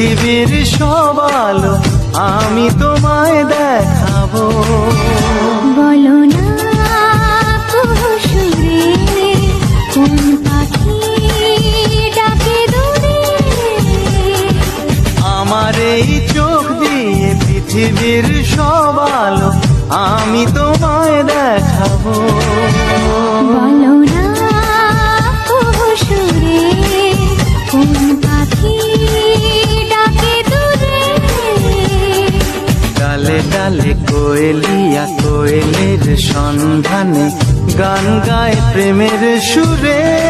পৃথিবীর সব আলো আমি তোমায় দেখাবো। বলো না আমার এই চোখ দিয়ে পৃথিবীর সব আলো আমি তোমায় দেখাবো। ডালে ডালে কোয়েলিয়া কোয়েলের সন্ধানে গান গায় প্রেমের সুরে।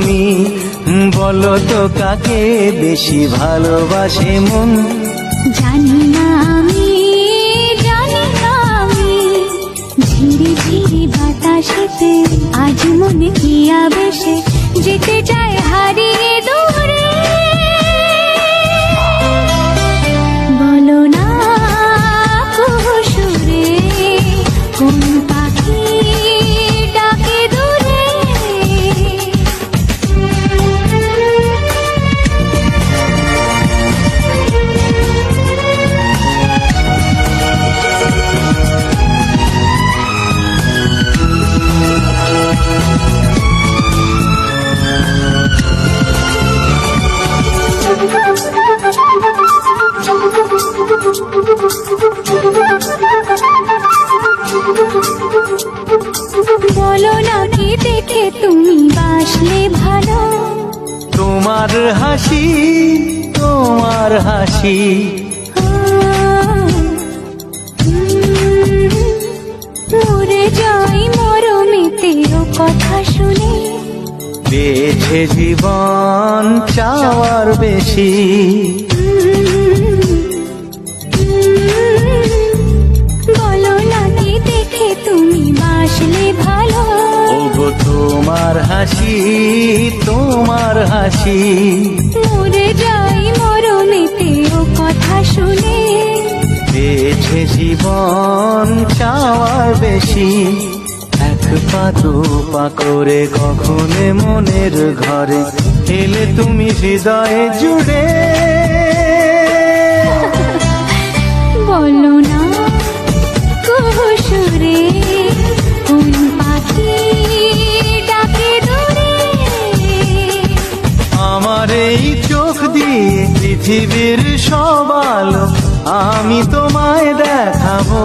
বলো তো কাকে বেশি ভালোবাসে মন? জানি না আমি, জানি না আমি। ঝিরি ঝিরি বাতাসেতে আজ মনে কি আবেশে? যেতে চায় হারিয়ে বলো না কি দেখে তুমি বাসলে ভালো তোমার হাসি তোমার হাসি মরে যাই মরমেতে ও কথা শুনে পেয়েছে জীবন চাওয়ার বেশি ওগো তোমার হাসি তোমার হাসি। মরে যাই মরমেতে ও কথা শুনে। পেয়েছে জীবন চাওয়ার বেশি। এক পা দু পা করে কখনে মনের ঘরে এলে তুমি হৃদয়ে জুড়ে। বলো পৃথিবীর সব আলো আমি তোমায় দেখাবো।